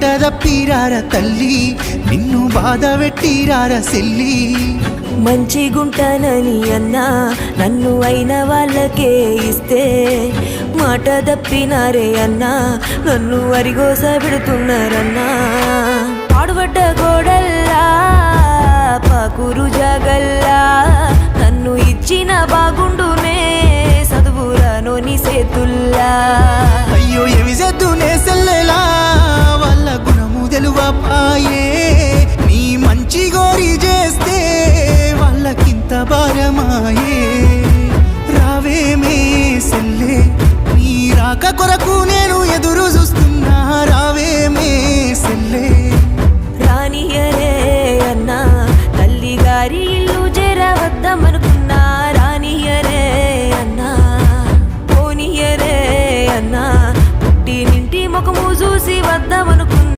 తప్పిరార తల్లి నిన్ను బాధ పెట్టిరార సెల్లి. మంచిగుంటానని అన్నా నన్ను అయిన వాళ్ళకే ఇస్తే. మాట తప్పినారే అన్నా నన్ను వరిగోస పెడుతున్నారన్నా. పాడుబడ్డ గోడల్లా పాకురు జాగల్లా నన్ను ఇచ్చిన బాగుండునే చదువురానోని సేతుల్లా. కొరకు నేను ఎదురు చూస్తున్నా. రావేమే సెల్లే. రానియరే అన్నా తల్లి గారి ఇల్లు చేరవద్దామనుకున్నా రానియరే అన్నా పోనియరే అన్నా పుట్టినింటి ముఖము చూసి వద్దామనుకున్నా.